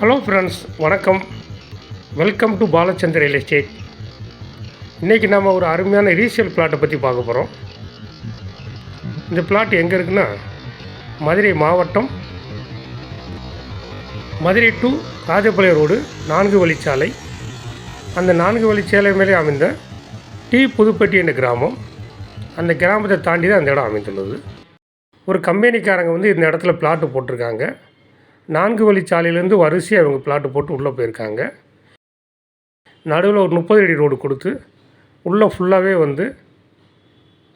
Hello friends வணக்கம். Welcome to Balachander real estate இன்றைக்கி நம்ம ஒரு அருமையான ரீசேல் பிளாட்டை பற்றி பார்க்க போகிறோம் இந்த பிளாட் எங்கே இருக்குன்னா மதுரை மாவட்டம் மதுரை டு ராஜபாளைய ரோடு நான்கு வழிச்சாலை. அந்த நான்கு வழிச்சாலை மேலே அமைந்த டி புதுப்பட்டி என்ற கிராமம். அந்த கிராமத்தை தாண்டி தான் அந்த இடம் அமைந்துள்ளது. ஒரு கம்பெனிக்காரங்க வந்து இந்த இடத்துல பிளாட்டு போட்டிருக்காங்க. நான்கு வழிச்சாலையிலேருந்து வரிசையாக இவங்க பிளாட்டு போட்டு உள்ளே போயிருக்காங்க. நடுவில் ஒரு முப்பது அடி ரோடு கொடுத்து உள்ளே ஃபுல்லாகவே வந்து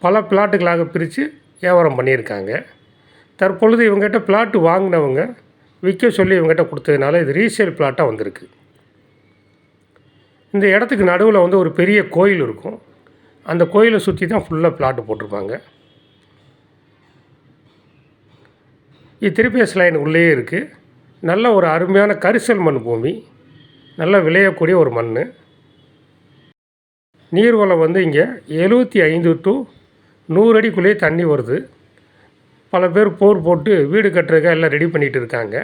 பல பிளாட்டுகளாக பிரித்து வியாபாரம் பண்ணியிருக்காங்க. தற்பொழுது இவங்ககிட்ட பிளாட்டு வாங்கினவங்க விற்க சொல்லி இவங்ககிட்ட கொடுத்ததுனால இது ரீசேல் பிளாட்டாக வந்திருக்கு. இந்த இடத்துக்கு நடுவில் வந்து ஒரு பெரிய கோயில் இருக்கும். அந்த கோயிலை சுற்றி தான் ஃபுல்லாக பிளாட்டு போட்டிருப்பாங்க. இது திருப்பேஸ் லைன் உள்ளே இருக்குது நல்ல ஒரு அருமையான கரிசல் மண் பூமி நல்லா விளையக்கூடிய ஒரு மண் நீர்வளம் வந்து இங்கே எழுபத்தி ஐந்து டு நூறு அடிக்குள்ளேயே தண்ணி வருது. பல பேர் போர் போட்டு வீடு கட்டுறதுக்காக எல்லாம் ரெடி பண்ணிகிட்டு இருக்காங்க.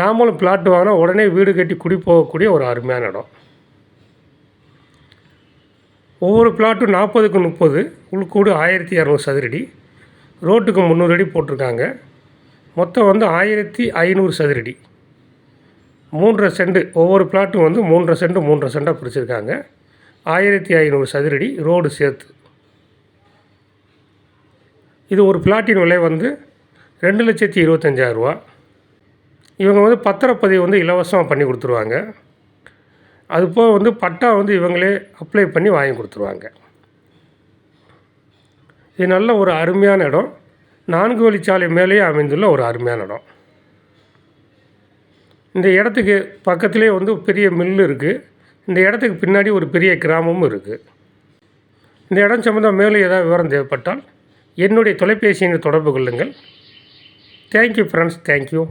நாமளும் பிளாட் வாங்கினா உடனே வீடு கட்டி குடி போகக்கூடிய ஒரு அருமையான இடம். ஒவ்வொரு பிளாட்டும் நாற்பதுக்கு முப்பது உள்கூடு ஆயிரத்தி இரநூறு சதுரடி. ரோட்டுக்கு முந்நூறு அடி போட்டிருக்காங்க. மொத்தம் வந்து ஆயிரத்தி ஐநூறு சதுரடி. மூன்றரை செண்டு ஒவ்வொரு பிளாட்டும் வந்து மூன்றரை செண்டு மூன்றரை செண்டாக பிரிச்சிருக்காங்க ஆயிரத்தி ஐநூறு சதுரடி ரோடு சேர்த்து. இது ஒரு பிளாட்டின் விலை வந்து ரெண்டு லட்சத்தி இருபத்தஞ்சாயிரரூவா இவங்க வந்து பத்திரப்பதிவு வந்து இலவசமாக பண்ணி கொடுத்துருவாங்க. அது போக வந்து பட்டா வந்து இவங்களே அப்ளை பண்ணி வாங்கி கொடுத்துருவாங்க. இது நல்ல ஒரு அருமையான இடம். நான்கு வழிச்சாலை மேலேயே அமைந்துள்ள ஒரு அருமையான இடம். இந்த இடத்துக்கு பக்கத்துலேயே வந்து பெரிய மில்லு இருக்குது இந்த இடத்துக்கு பின்னாடி ஒரு பெரிய கிராமமும் இருக்குது இந்த இடம் சம்மந்தம் மேலும் ஏதாவது விவரம் தேவைப்பட்டால் என்னுடைய தொலைபேசி எண்ணை தொடர்பு கொள்ளுங்கள். Thank you friends thank you